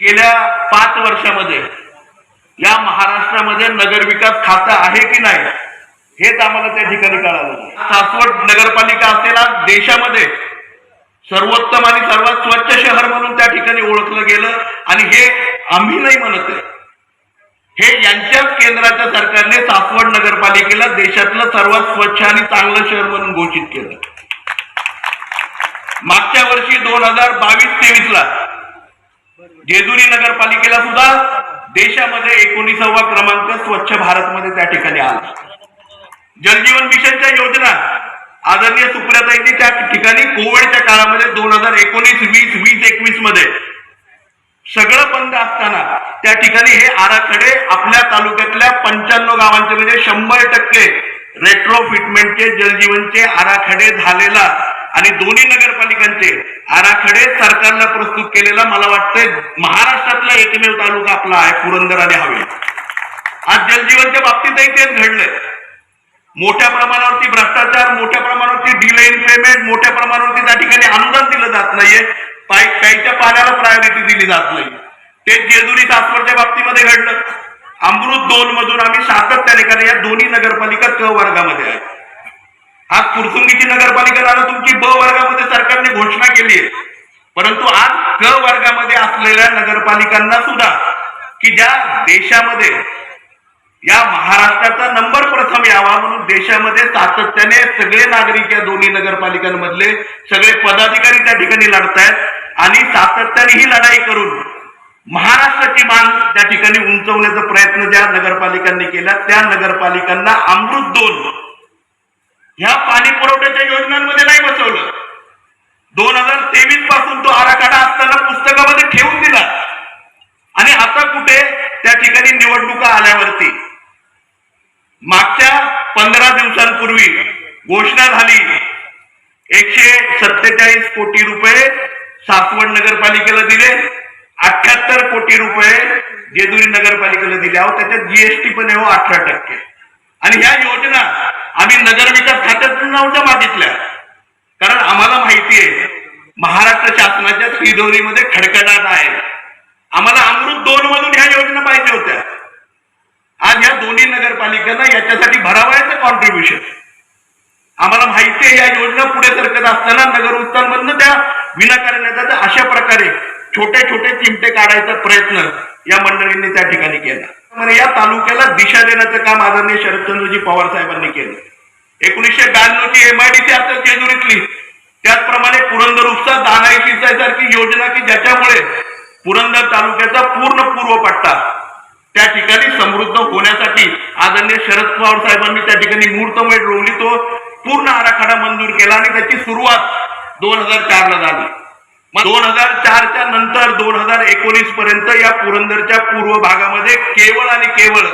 गेल्या पाच वर्षामध्ये या महाराष्ट्रामध्ये नगरविकास खातं आहे की नाही हेच आम्हाला त्या ठिकाणी कळालं. सासवड नगरपालिका असलेला देशामध्ये सर्वोत्तम आणि सर्वात स्वच्छ शहर म्हणून त्या ठिकाणी ओळखलं गेलं आणि हे आम्ही नाही म्हणत आहे. हे यांच्याच केंद्राच्या सरकारने सासवड नगरपालिकेला देशातलं सर्वात स्वच्छ आणि चांगलं शहर म्हणून घोषित केलं. मागच्या वर्षी दोन हजार बावीस तेवीस ला जेजुरी नगरपालिकेला सुद्धा देशामध्ये एकोणीसावा क्रमांक स्वच्छ भारत मध्ये त्या ठिकाणी आला. जलजीवन मिशनच्या योजना आदरणीय सुप्रियाताईंनी त्या ठिकाणी कोविडच्या काळामध्ये दोन हजार एकोणीस वीस वीस एकवीसमध्ये सगळं बंद असताना त्या ठिकाणी हे आराखडे आपल्या तालुक्यातल्या पंच्याण्णव गावांचे म्हणजे शंभर टक्के रेट्रो फिटमेंटचे जलजीवनचे आराखडे झालेला आणि दोन्ही नगरपालिकांचे आराखडे सरकारला प्रस्तुत केलेला मला वाटतंय महाराष्ट्रातला एकमेव तालुका आपला आहे पुरंदर आणि हवे आज जलजीवनच्या बाबतीतही तेच घडलंय. मोठ्या प्रमाणावरती भ्रष्टाचार मोठ्या प्रमाणावरती डिले इन पेमेंट मोठ्या प्रमाणावरती त्या ठिकाणी अनुदान दिलं जात नाहीये. प्यायच्या पाण्याला प्रायोरिटी दिली जात नाही. ते जेजुरी सासवडच्या बाबतीमध्ये घडलं. अमृत दोन मधून आम्ही सातत्याने कारण या दोन्ही नगरपालिका क वर्गामध्ये आहेत आज फुरसुंगीची नगरपालिका झालं तुमची ब वर्गामध्ये सरकारने घोषणा केली. आहे परंतु आज क वर्गामध्ये असलेल्या नगरपालिकांना सुद्धा की ज्या देशामध्ये या महाराष्ट्राचा नंबर प्रथम यावा म्हणून देशामध्ये सातत्याने सगळे नागरिक या दोन्ही नगरपालिकांमधले सगळे पदाधिकारी त्या ठिकाणी लढतायत आणि सातत्याने ही लढाई करून महाराष्ट्राची मान त्या ठिकाणी उंचवण्याचा प्रयत्न ज्या नगरपालिकांनी केला त्या नगरपालिकांना अमृत दोन ह्या पाणी पुरवठ्याच्या योजनांमध्ये नाही बसवलं. दोन हजार तेवीसपासून तो आराखडा असताना पुस्तकामध्ये ठेवून दिला. आणि आता कुठे? त्या ठिकाणी निवडणुका आल्यावरती. मागच्या पंधरा दिवसांपूर्वी घोषणा झाली. एकशे सत्तेचाळीस कोटी रुपये सासवड नगरपालिकेला दिले. अठ्याहत्तर कोटी रुपये जेजुरी नगरपालिकेला दिले. आहोत त्याच्यात जीएसटी पण आहे हो, अठरा टक्के. आणि ह्या योजना आम्ही नगर नव्हत्या मागितल्या कारण आम्हाला माहिती आहे महाराष्ट्र शासनाच्या तिजोरीमध्ये खडखडाट आहे. आम्हाला अमृत दोन मधून ह्या योजना पाहिजे होत्या. आज या दोन्ही नगरपालिकांना याच्यासाठी भरावायचं कॉन्ट्रीब्युशन आम्हाला माहिती आहे या योजना पुढे सरकत असताना नगर उत्तानमधनं त्या विनाकारण येतात अशा प्रकारे छोटे छोटे चिमटे काढायचा प्रयत्न या मंडळींनी त्या ठिकाणी केला. या तालुक्याला दिशा देण्याचं काम आदरणीय शरदचंद्रजी पवार साहेबांनी केलं. एकोणीसशे ब्याण्णव ची एमआयडीसी असेल जेजुरीतली त्याचप्रमाणे पुरंदर उपसा दानाई सिंचाई सारखी योजना की ज्याच्यामुळे पुरंदर तालुक्याचा पूर्ण पूर्व पट्टा त्या ठिकाणी समृद्ध होण्यासाठी आदरणीय शरद पवार साहेबांनी त्या ठिकाणी मुहूर्तमेढ रोवली तो पूर्ण आराखडा मंजूर केला आणि त्याची सुरुवात दोन हजार चार ला झाली. मग दोन हजार चारच्या नंतर दोन हजार एकोणीस पर्यंत या पुरंदरच्या पूर्व भागामध्ये केवळ आणि केवळ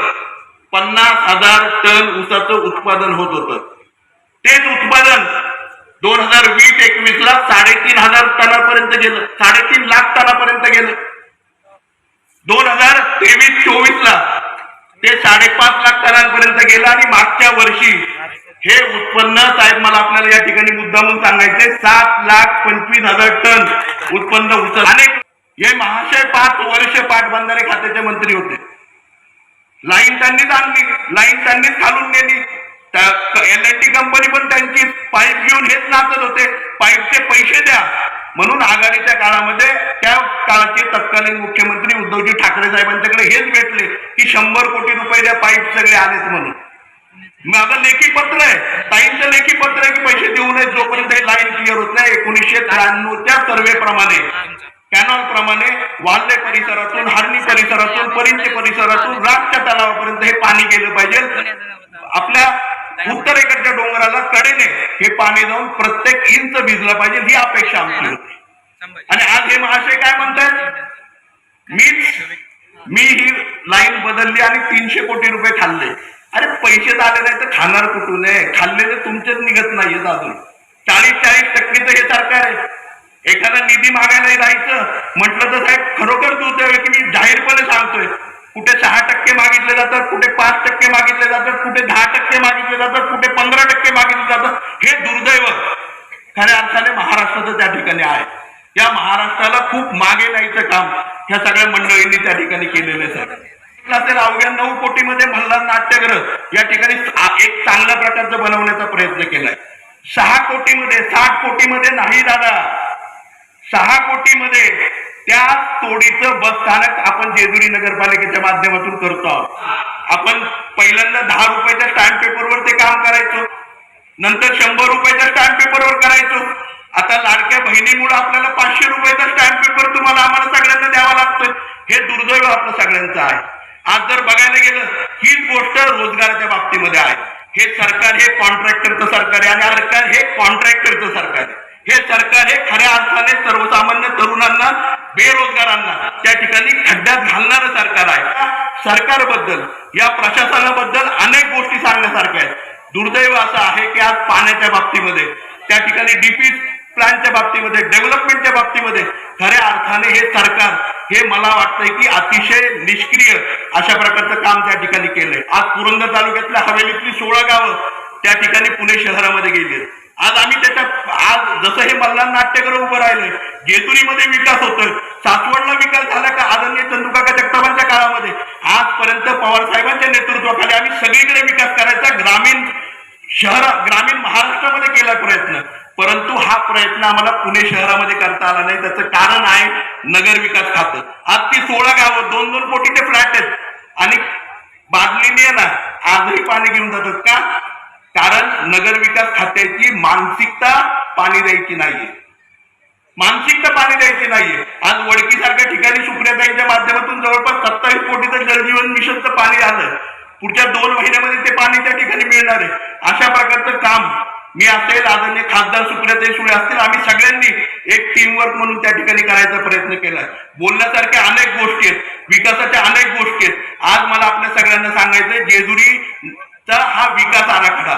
पन्नास हजार टन ऊसाचं उत्पादन होत होतं. तेच उत्पादन दोन हजार वीस एकवीस ला साडेतीन हजार टनापर्यंत गेलं. साडेतीन लाख टनापर्यंत गेलं. दोन हजार तेवीस चोवीस ला ते साडेपाच लाख टनांपर्यंत गेलं आणि मागच्या वर्षी हे उत्पन्न साहेब मला आपल्याला या ठिकाणी मुद्दा म्हणून सांगायचे सात लाख पंचवीस हजार टन उत्पन्न उचल. अनेक हे महाशय पाच वर्ष पाटबंधारे खात्याचे मंत्री होते. लाईन त्यांनीच आणली. लाईन त्यांनीच घालून नेली. एल एन टी कंपनी पण त्यांची पाईप घेऊन हेच नाचत होते. पाईपचे पैसे द्या. म्हणून आघाडीच्या काळामध्ये त्या काळाचे तत्कालीन मुख्यमंत्री उद्धवजी ठाकरे साहेबांच्याकडे हेच भेटले की शंभर कोटी रुपये द्या पाईप सगळे आलेत म्हणून. माझं लेखी पत्र आहे. ताईंचं लेखी पत्र आहे की पैसे देऊ नये जोपर्यंत हे लाईन क्लिअर होत नाही. एकोणीसशे त्र्याण्णवच्या सर्वे प्रमाणे कॅनॉल प्रमाणे वाल्हे परिसरातून हरणी परिसरातून परिंचे परिसरातून राजच्या तलावापर्यंत हे पाणी गेलं पाहिजे. आपल्या उत्तरेकडच्या डोंगराला कडेने हे पाणी जाऊन प्रत्येक इंच भिजलं पाहिजे ही अपेक्षा आमची होती. आणि आज हे महाशय काय म्हणतात मीच मी ही लाईन बदलली आणि तीनशे कोटी रुपये खाल्ले. अरे पैसे आले नाही तर खाणार कुठून आहे? खाल्लेले तुमचेच निघत नाहीयेत अजून. चाळीस चाळीस टक्केचं हे सरकार आहे. एखादा निधी मागायला जायचं म्हटलं तर साहेब खरोखर दुर्दैव आहे की मी जाहीरपणे सांगतोय कुठे सहा टक्के मागितले जातात कुठे पाच टक्के मागितले जातात कुठे दहा टक्के मागितले जातात कुठे पंधरा टक्के मागितले जातात हे दुर्दैव. खऱ्या अर्थाने महाराष्ट्राचं त्या ठिकाणी आहे. या महाराष्ट्राला खूप मागे न्यायचं काम ह्या सगळ्या मंडळींनी त्या ठिकाणी केलेले सर. असेल अवघ्या नऊ कोटीमध्ये मल्हार नाट्यगृह या ठिकाणी एक चांगल्या प्रकारचं बनवण्याचा प्रयत्न केलाय. सहा कोटीमध्ये साठ कोटीमध्ये नाही दादा. सहा कोटीमध्ये त्या तोडीचं बस स्थानक आपण जेजुरी नगरपालिकेच्या माध्यमातून करतो आहोत. आपण पहिल्यांदा दहा रुपयाच्या स्टॅम्प पेपरवर ते काम करायचो. नंतर शंभर रुपयाच्या स्टॅम्प पेपरवर करायचो. आता लाडक्या बहिणीमुळे आपल्याला पाचशे रुपयाचा स्टॅम्प पेपर तुम्हाला आम्हाला सगळ्यांना द्यावा लागतोय. हे दुर्दैव आपलं सगळ्यांचं आहे. आज जर बघायला गेलं हीच गोष्ट रोजगाराच्या बाबतीमध्ये आहे. हे सरकार हे कॉन्ट्रॅक्टरचं सरकार आहे आणि सरकार हे कॉन्ट्रॅक्टरचं सरकार आहे. हे सरकार हे खऱ्या अर्थाने सर्वसामान्य तरुणांना बेरोजगारांना. त्या ठिकाणी खड्ड्यात घालणारं सरकार आहे. सरकारबद्दल या प्रशासनाबद्दल अनेक गोष्टी सांगण्यासारख्या आहेत. दुर्दैव असं आहे की आज पाण्याच्या बाबतीमध्ये त्या ठिकाणी डीपी प्लॅनच्या बाबतीमध्ये डेव्हलपमेंटच्या बाबतीमध्ये खऱ्या अर्थाने हे सरकार हे मला वाटतंय की अतिशय निष्क्रिय अशा प्रकारचं काम त्या ठिकाणी केलंय. आज पुरंदर तालुक्यातल्या हवेलीतली सोळा गावं त्या ठिकाणी पुणे शहरामध्ये गेली आज आम्ही त्याच्या आज जसं हे मल्हार नाट्यगृह उभं राहिलंय जेजुरीमध्ये विकास होतोय. सासवडला विकास झाला का आदरणीय चंदुकाका जगतापांच्या काळामध्ये? आजपर्यंत पवार साहेबांच्या नेतृत्वाखाली आम्ही सगळीकडे विकास करायचा ग्रामीण शहर ग्रामीण महाराष्ट्रामध्ये केला प्रयत्न. परंतु हा प्रयत्न आम्हाला पुणे शहरामध्ये करता आला नाही. त्याचं कारण आहे नगर विकास खातं. आज ती सोळा गावं दोन दोन कोटीचे फ्लॅट आहेत. आणि बादलीने ना आजही पाणी घेऊन जातात का? कारण नगर विकास खात्याची मानसिकता पाणी द्यायची नाहीये. मानसिकता पाणी द्यायची नाहीये. आज वडकीसारख्या ठिकाणी सुप्रियाताईंच्या माध्यमातून जवळपास सत्तावीस कोटीचं जलजीवन मिशनचं पाणी आलं. पुढच्या दोन महिन्यामध्ये ते पाणी त्या ठिकाणी मिळणार आहे. अशा प्रकारचं काम मी असेल आदरणीय खासदार सुप्रियाताई सुळे असतील आम्ही सगळ्यांनी एक टीमवर्क म्हणून त्या ठिकाणी करायचा प्रयत्न केलाय बोलण्यासारख्या अनेक गोष्टी आहेत विकासाच्या अनेक गोष्टी आहेत. आज मला आपल्या सगळ्यांना सांगायचंय जेजुरीचा हा विकास आराखडा.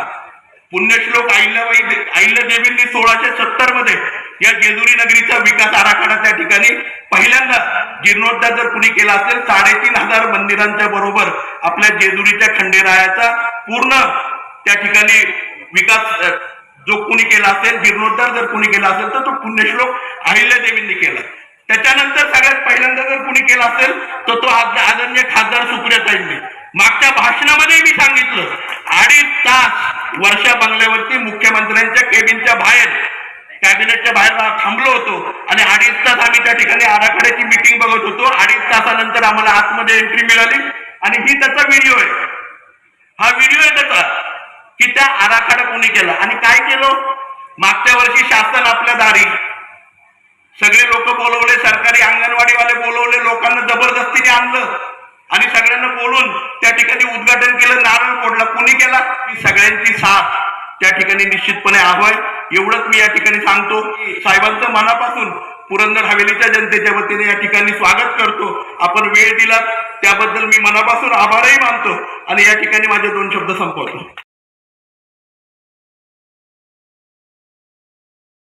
पुण्यश्लोक अहिल्याबाई देवींनी सोळाशे सत्तरमध्ये या जेजुरी नगरीचा विकास आराखडा त्या ठिकाणी पहिल्यांदा जीर्णोद्धार जर कुणी केला असेल साडेतीन हजार मंदिरांच्या बरोबर आपल्या जेजुरीच्या खंडेरायाचा पूर्ण त्या ठिकाणी विकास जो कुणी केला असेल जीर्णोद्धार जर कुणी केला असेल तर तो पुण्यश्लोक अहिल्यादेवींनी केला. त्याच्यानंतर सगळ्यात पहिल्यांदा जर कुणी केला असेल तर तो आदरणीय खासदार सुप्रियाताईंनी. मागच्या भाषणामध्ये मी सांगितलं अडीच तास वर्षा बंगल्यावरती आम्हाला थांबलो होतो. आणि अडीच तास आम्ही त्या ठिकाणी आराखड्याची मिटिंग बघत होतो. अडीच तासानंतर आम्हाला आतमध्ये एंट्री मिळाली. आणि ही त्याचा व्हिडिओ आहे. हा व्हिडिओ आहे त्याचा की त्या आराखडा कोणी केला. आणि काय केलं? मागच्या वर्षी शासन आपल्या दारी. सगळे लोक बोलवले सरकारी अंगणवाडीवाले बोलवले लोकांना जबरदस्तीने आणलं. आणि सगळ्यांना बोलून त्या ठिकाणी उद्घाटन केलं नारळ फोडला. कोणी केला? की सगळ्यांची साथ त्या ठिकाणी निश्चितपणे हवंय. एवढंच मी या ठिकाणी सांगतो की साहेबांचं मनापासून पुरंदर हवेलीच्या जनतेच्या वतीने या ठिकाणी स्वागत करतो. आपण वेळ दिला त्याबद्दल मी मनापासून आभारही मानतो आणि या ठिकाणी माझे दोन शब्द संपवतो.